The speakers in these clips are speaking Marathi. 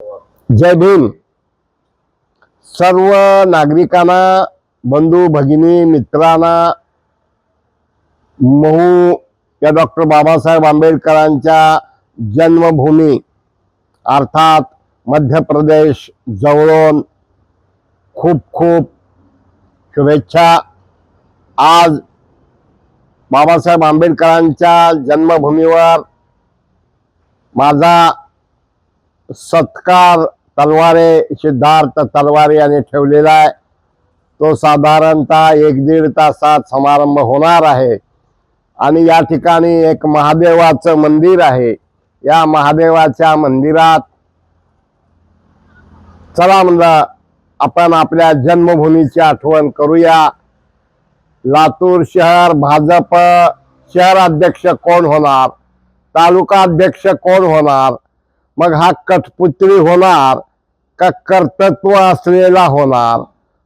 जय भीम. सर्व नागरिकांना बंधू भगिनी मित्रांना महू या डॉक्टर बाबासाहेब आंबेडकरांच्या जन्मभूमी अर्थात मध्य प्रदेश जवळून खूप खूप शुभेच्छा. आज बाबासाहेब आंबेडकरांच्या जन्मभूमीवर माझा सत्कार तलवारे सिद्धार्थ तलवारे यांनी ठेवलेला आहे. तो साधारणतः एक दीड तासात समारंभ होणार आहे. आणि या ठिकाणी एक महादेवाचं मंदिर आहे. या महादेवाच्या मंदिरात चला म्हणलं आपण आपल्या जन्मभूमीची आठवण करूया. लातूर शहर भाजप शहर अध्यक्ष कोण होणार? तालुका अध्यक्ष कोण होणार? मग हा कठपुतळी होणार का कर्तृत्व असलेला होणार?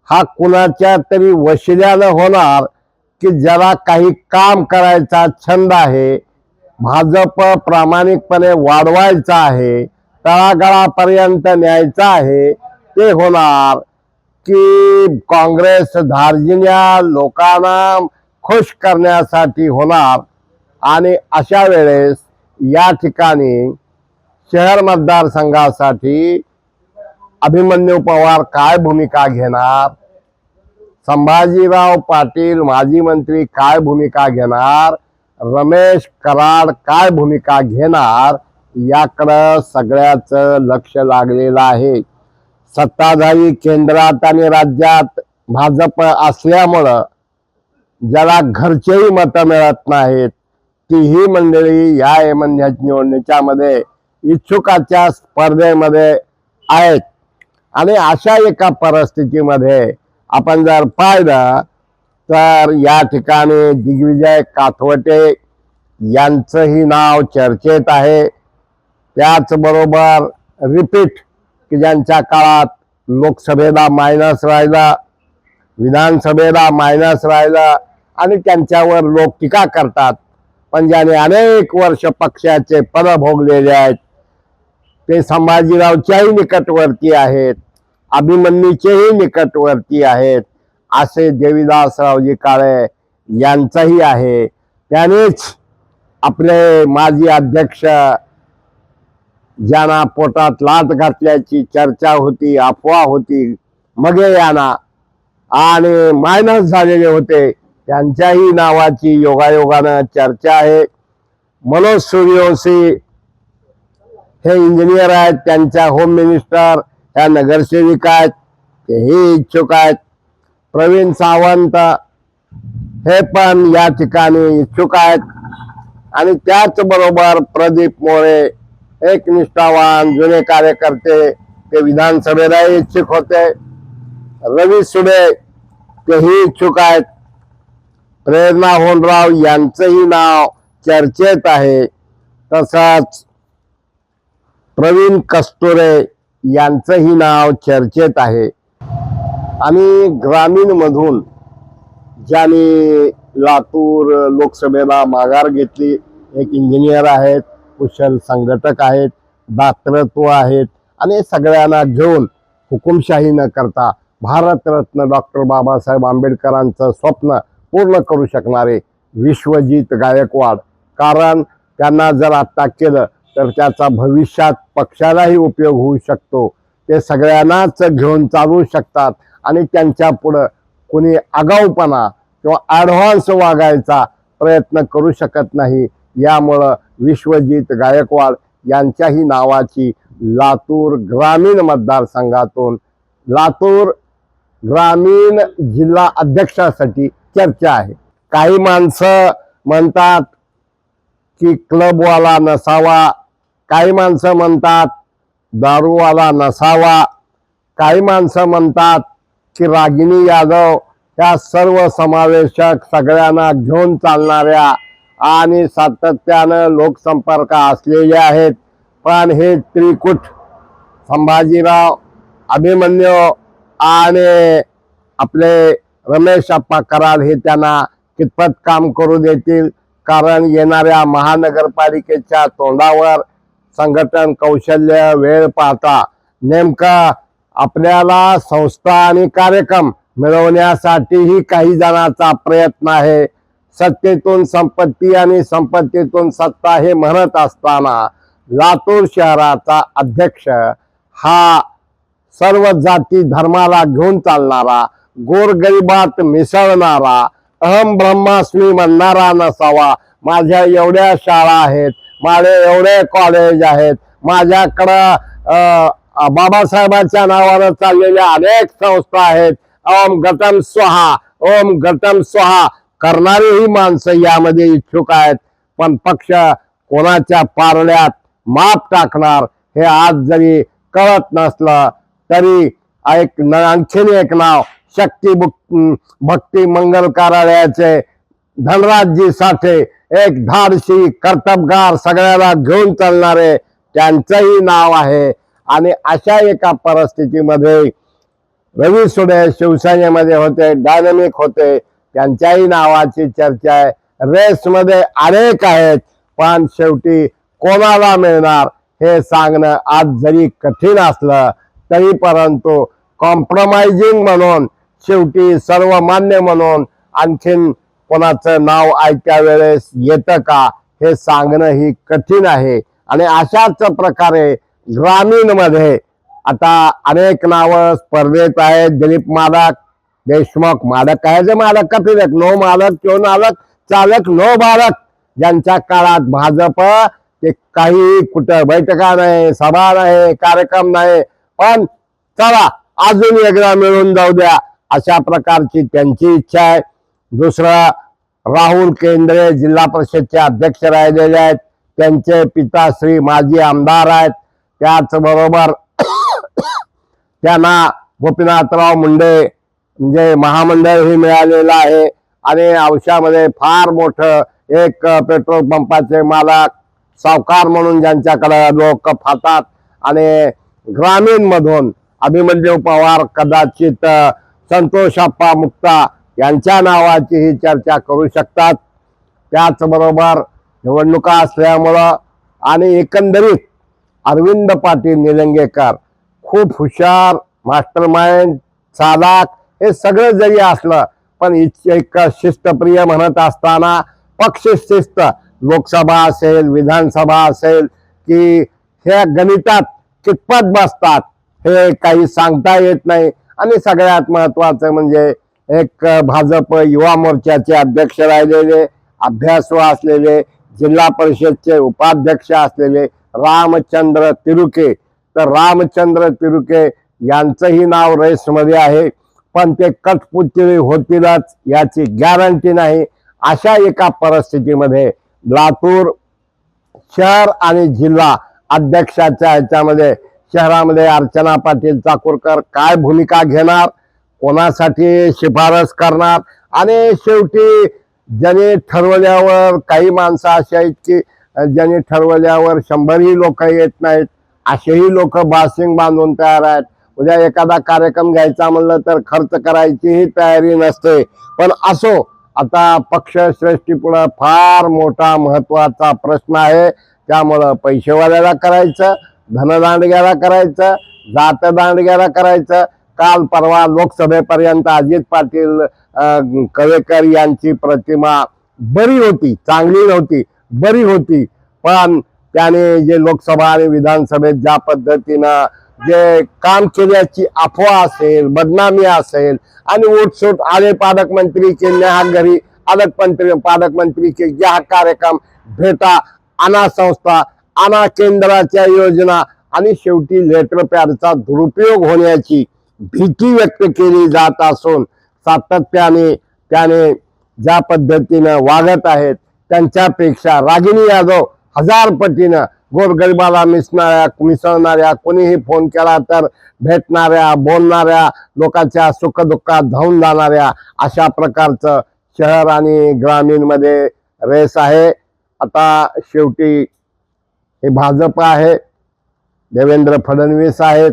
हा कुणाच्या तरी वशिल्यानं होणार की ज्याला काही काम करायचा छंद आहे भाजप प्रामाणिकपणे वाढवायचा आहे तळागाळापर्यंत न्यायचा आहे ते होणार की काँग्रेस धार्जिन्या लोकांना खुश करण्यासाठी होणार? आणि अशा वेळेस या ठिकाणी शहर मतदारसंघासाठी अभिमन्यू पवार काय भूमिका घेणार? संभाजीराव पाटील माजी मंत्री काय भूमिका घेणार? रमेश कराड काय भूमिका घेणार? याकडं सगळ्याचं लक्ष लागलेलं आहे. सत्ताधारी केंद्रात आणि राज्यात भाजप असल्यामुळं ज्याला घरचेही मतं मिळत नाहीत तीही मंडळी या निवडणुकीमध्ये इच्छुकाच्या स्पर्धेमध्ये आहेत. आणि अशा एका परिस्थितीमध्ये आपण जर पाहिलं तर या ठिकाणी दिग्विजय काथवटे यांचंही नाव चर्चेत आहे. त्याचबरोबर रिपीट की ज्यांच्या काळात लोकसभेला मायनस राहिला विधानसभेला मायनस राहिला आणि त्यांच्यावर लोक टीका करतात. पण ज्याने अनेक वर्ष पक्षाचे पद भोगलेले आहेत ते संभाजीरावच्याही निकटवर्ती आहेत अभिमन्यूचेही निकटवर्ती आहेत असे देवीदासरावजी काळे यांचाही आहे. त्यानेच आपले माजी अध्यक्ष ज्यांना पोटात लात घातल्याची चर्चा होती अफवा होती मगे यांना आणि मायनस झालेले होते त्यांच्याही नावाची योगायोगानं चर्चा आहे. मनोज सूर्यवंशी हे इंजिनियर आहेत त्यांच्या होम मिनिस्टर ह्या नगरसेविका आहेत तेही इच्छुक आहेत. प्रवीण सावंत हे पण या ठिकाणी इच्छुक आहेत. आणि त्याचबरोबर प्रदीप मोरे एक निष्ठावान जुने कार्यकर्ते ते विधानसभेलाही इच्छुक होते. रवी सुडे तेही इच्छुक आहेत. प्रेरणा होनराव यांचंही नाव चर्चेत आहे. तसंच प्रवीण कस्तुरे यांचंही नाव चर्चेत आहे. आणि ग्रामीणमधून ज्यांनी लातूर लोकसभेला माघार घेतली एक इंजिनियर आहेत कुशल संघटक आहेत दातृत्व आहेत आणि सगळ्यांना घेऊन हुकुमशाही न करता भारतरत्न डॉक्टर बाबासाहेब आंबेडकरांचं स्वप्न पूर्ण करू शकणारे विश्वजीत गायकवाड. कारण त्यांना जर आत्ता केलं तर त्याचा भविष्यात पक्षालाही उपयोग होऊ शकतो. ते सगळ्यांनाच घेऊन चालू शकतात आणि त्यांच्या पुढं कोणी आगाऊपणा किंवा ॲडव्हान्स वागायचा प्रयत्न करू शकत नाही. यामुळं विश्वजित गायकवाड यांच्याही नावाची लातूर ग्रामीण मतदारसंघातून लातूर ग्रामीण जिल्हा अध्यक्षासाठी चर्चा आहे. काही माणसं म्हणतात की क्लबवाला नसावा काही माणसं म्हणतात दारूवाला नसावा. काही माणसं म्हणतात की रागिनी यादव या सर्व समावेशक सगळ्यांना घेऊन चालणाऱ्या आणि सातत्यानं लोकसंपर्क असलेले आहेत. पण हे त्रिकुट संभाजीराव अभिमन्यू आणि आपले रमेश अप्पा कराड हे त्यांना कितपत काम करू देतील? कारण येणाऱ्या महानगरपालिकेच्या तोंडावर संघटन कौशल्य वेळ पाहता नेमका आपल्याला संस्था आणि कार्यक्रम मिळवण्यासाठीही काही जणांचा प्रयत्न आहे. सत्तेतून संपत्ती आणि संपत्तीतून सत्ता हे म्हणत असताना लातूर शहराचा अध्यक्ष हा सर्व जाती धर्माला घेऊन चालणारा गोरगरिबात मिसळणारा अहम ब्रह्मास्मी म्हणणारा नसावा. माझ्या एवढ्या शाळा आहेत माझे एवढे कॉलेज आहेत. माझ्याकडं बाबासाहेबांच्या नावानं चाललेल्या अनेक संस्था आहेत. ओम गतम स्वहा ओम गतम स्वहा. करणारीही माणसं यामध्ये इच्छुक आहेत. पण पक्ष कोणाच्या पारड्यात माप टाकणार हे आज जरी कळत नसलं तरी एक आणखीन एक नाव शक्ती भक्ती मंगल कार्यालयाचे धनराजजी साठे एक धाडशी कर्तबगार सगळ्याला घेऊन चालणारे त्यांचंही नाव आहे. आणि अशा एका परिस्थितीमध्ये रवी सुडे शिवसेनेमध्ये होते डायनॅमिक होते. त्यांच्याही नावाची चर्चा आहे. रेसमध्ये अनेक आहेत पण शेवटी कोणाला मिळणार हे सांगणं आज जरी कठीण असलं तरी परंतु कॉम्प्रोमाइजिंग म्हणून शेवटी सर्वमान्य म्हणून आणखीन कोणाचं नाव ऐकत्या वेळेस येतं का हे सांगणं ही कठीण आहे. आणि अशाच प्रकारे ग्रामीणमध्ये आता अनेक नावं स्पर्धेत आहेत. दिलीप मालक देशमुख मालक जे मालक का नो मालक क्यों मालक चालक नो बालक ज्यांच्या काळात भाजप ते काही कुठं बैठका नाही सभा नाही कार्यक्रम नाही. पण चला अजून एकदा मिळून जाऊ द्या. अशा प्रकारची त्यांची इच्छा आहे. दुसरं राहुल केंद्रे जिल्हा परिषदचे अध्यक्ष राहिलेले आहेत. त्यांचे पिता श्री माजी आमदार आहेत. त्याचबरोबर त्यांना गोपीनाथराव मुंडे म्हणजे महामंडळही मिळालेलं आहे. आणि औषधामध्ये फार मोठं एक पेट्रोल पंपाचे मालक सावकार म्हणून ज्यांच्याकडे लोक फातात. आणि ग्रामीणमधून अभिमन्यू पवार कदाचित संतोष संतोषाप्पा मुक्ता यांच्या नावाचीही चर्चा करू शकतात. त्याचबरोबर निवडणुका असल्यामुळं आणि एकंदरीत अरविंद पाटील निलंगेकर खूप हुशार मास्टर माइंड चालाक हे सगळं जरी असलं पण इ- एक शिस्तप्रिय म्हणत असताना पक्ष शिस्त लोकसभा असेल विधानसभा असेल की ह्या गणितात कितपत बसतात हे काही सांगता येत नाही. आणि सगळ्यात महत्वाचं म्हणजे एक भाजप युवा मोर्चाचे अध्यक्ष राहिलेले अभ्यासू असलेले जिल्हा परिषदचे उपाध्यक्ष असलेले रामचंद्र तिरुके. तर रामचंद्र तिरुके यांचंही नाव रेसमध्ये आहे पण ते कठपुतळी होतीलच याची गॅरंटी नाही. अशा एका परिस्थितीमध्ये लातूर शहर आणि जिल्हा अध्यक्षाच्या ह्याच्यामध्ये शहरामध्ये अर्चना पाटील चाकूरकर काय भूमिका घेणार? कोणासाठी शिफारस करणार? आणि शेवटी ज्याने ठरवल्यावर काही माणसं अशी आहेत की ज्याने ठरवल्यावर शंभरही लोक येत नाहीत असेही लोक बासिंग बांधून तयार आहेत. उद्या एखादा कार्यक्रम घ्यायचा म्हणलं तर खर्च करायचीही तयारी नसते. पण असो आता पक्ष श्रेष्ठीपुढं फार मोठा महत्त्वाचा प्रश्न आहे. त्यामुळं पैसेवाल्याला करायचं धनदांडग्याला करायचं जातदांडग्याला करायचं काल परवा लोकसभेपर्यंत अजित पाटील कवेकर यांची प्रतिमा बरी होती चांगली नव्हती बरी होती. पण त्याने जे लोकसभा आणि विधानसभेत ज्या पद्धतीनं जे काम केल्याची अफवा असेल बदनामी असेल आणि उठसूट आले पालकमंत्रीचे नेहा न्याहा घरी अलग मंत्री पालकमंत्री के कार्यक्रम भेटा अना संस्था अना केंद्राच्या योजना आणि शेवटी लेटरपॅडचा दुरुपयोग होण्याची भीती व्यक्त केली जात असून सातत्याने त्याने ज्या पद्धतीनं वागत आहेत त्यांच्यापेक्षा रागिनी यादव हजार पटीनं गोरगरिबाला मिसणाऱ्या मिसळणाऱ्या कोणीही फोन केला तर भेटणाऱ्या बोलणाऱ्या लोकांच्या सुखदुःखात धावून जाणाऱ्या अशा प्रकारचं शहर आणि ग्रामीणमध्ये रेस आहे. आता शेवटी हे भाजप आहे. देवेंद्र फडणवीस आहेत.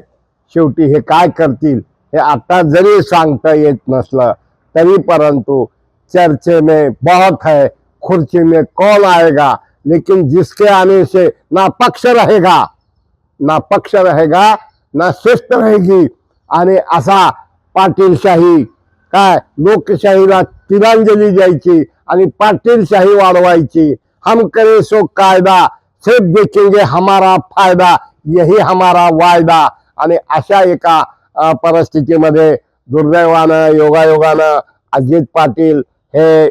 शेवटी हे काय करतील हे आता जरी सांगता येत नसलं तरी परंतु चर्चे में बहुत है खुर्ची में कौन आएगा? लेकिन जिसके आने से ना पक्ष रहेगा ना पक्ष रहेगा ना शिस्त रहेगी। आणि असा पाटीलशाही काय? लोकशाहीला तिरांजली द्यायची आणि पाटीलशाही वाढवायची. हम करे सो कायदा सिर्फ देखेंगे हमारा फायदा यही हमारा वायदा। आणि अशा एका परिस्थितीमध्ये दुर्दैवानं योगायोगानं अजित पाटील हे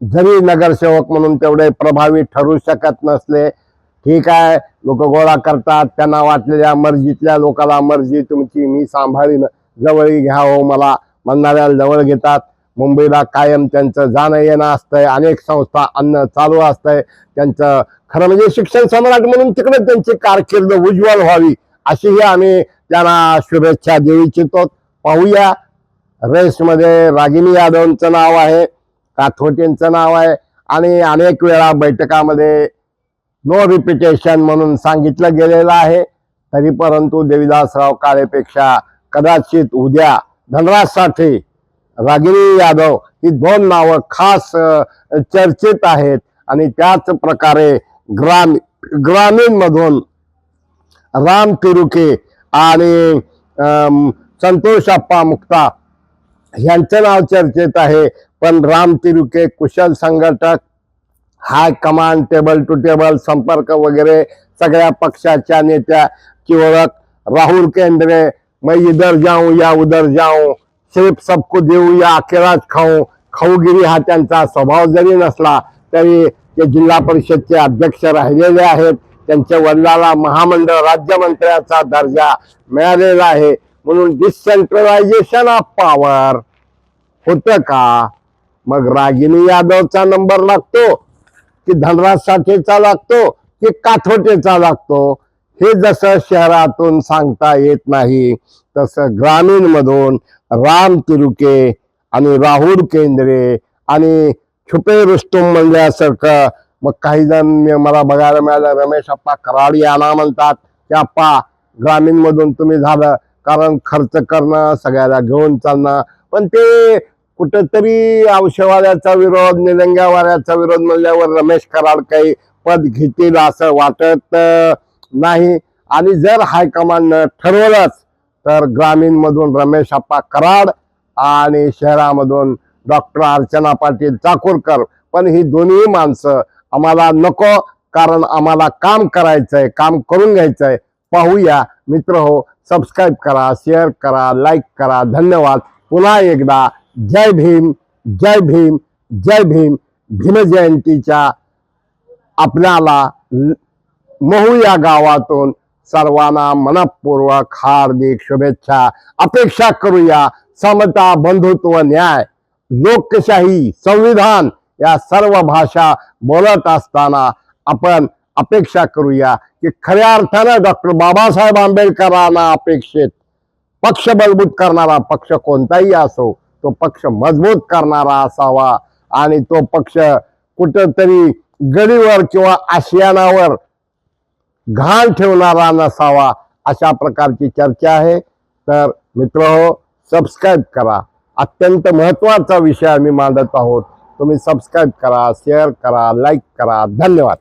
जरी नगरसेवक म्हणून तेवढे प्रभावी ठरू शकत नसले ठीक आहे लोक गोळा करतात त्यांना वाटलेल्या मर्जीतल्या लोकाला मर्जी तुमची मी सांभाळीन जवळ घ्या हो मला म्हणणाऱ्या जवळ घेतात. मुंबईला कायम त्यांचं जाणं येणं असतंय अनेक संस्था अन्न चालू असतंय त्यांचं खरं म्हणजे शिक्षण सम्राट म्हणून तिकडे त्यांची कारकीर्द उज्ज्वल व्हावी अशीही आम्ही त्यांना शुभेच्छा देऊ इच्छितो. पाहूया. रेसमध्ये रागिनी यादवचं नाव आहे काथोटींचं नाव आहे आणि अनेक वेळा बैठकामध्ये नो रिपिटेशन म्हणून सांगितलं गेलेलं आहे. तरी परंतु देविदासराव काळेपेक्षा कदाचित उद्या धनराजसाठी रागिनी यादव ही दोन नावं खास चर्चेत आहेत. आणि त्याच प्रकारे ग्राम ग्रामीणमधून राम तिरुके आणि संतोष अप्पा मुक्ता यांचं नाव चर्चेत आहे. पण राम तिरुके कुशल संघटक high command table to table संपर्क वगैरे सगळ्या पक्षाच्या नेत्याची ओळख. राहुल केंद्रे मैं इधर जाऊ या उधर जाऊ सिर्फ सबको देऊ या अखेराज खाऊ. खाऊगिरी हा त्यांचा स्वभाव जरी नसला तरी ते जिल्हा परिषदचे अध्यक्ष राहिलेले आहेत. त्यांच्या वडिलाला महामंडळ राज्यमंत्र्याचा दर्जा मिळालेला आहे. म्हणून डिसेंट्रलायझेशन ऑफ पॉवर होतं का? मग रागिनी यादवचा नंबर लागतो की धनराज साठेचा लागतो की काथोटेचा लागतो? हे जसं शहरातून सांगता येत नाही तसं ग्रामीण मधून राम तिरुके आणि राहुल केंद्रे आणि छुपे रुस्तुम म्हणल्यासारखं मग काही जण मला बघायला मिळालं रमेश अप्पा कराड याना म्हणतात की अप्पा ग्रामीण मधून तुम्ही झालं कारण खर्च करणं सगळ्याला घेऊन चालणं. पण ते कुठंतरी औषधवाल्याचा विरोध निलंग्यावाल्याचा विरोध म्हणल्यावर रमेश कराड काही पद घेतील असं वाटत नाही. आणि जर हायकमांडनं ठरवलंच तर ग्रामीण मधून रमेश अप्पा कराड आणि शहरामधून डॉक्टर अर्चना पाटील चाकूरकर. पण ही दोन्ही माणसं आम्हाला नको कारण आम्हाला काम करायचंय काम करून घ्यायचंय. पाहूया. मित्र हो सबस्क्राईब करा शेअर करा लाईक करा. धन्यवाद. पुन्हा एकदा. जय भीम जय भीम जय भीम. भीमजयंतीच्या आपल्याला महू या गावातून सर्वांना मनपूर्वक हार्दिक शुभेच्छा. अपेक्षा करूया. समता बंधुत्व न्याय लोकशाही संविधान या सर्व भाषा बोलत असताना आपण अपेक्षा करूया की खऱ्या अर्थानं डॉक्टर बाबासाहेब आंबेडकरांना अपेक्षित पक्ष बलबूत करणारा पक्ष कोणताही असो तो पक्ष मजबूत करणारा असावा आणि तो पक्ष कुठंतरी गडीवर किंवा आशियानावर घाण ठेवणारा नसावा अशा प्रकारची चर्चा आहे. तर मित्र हो सबस्क्राईब करा. अत्यंत महत्त्वाचा विषय आम्ही मांडत आहोत. तुम्ही सबस्क्राईब करा शेअर करा लाईक करा. धन्यवाद.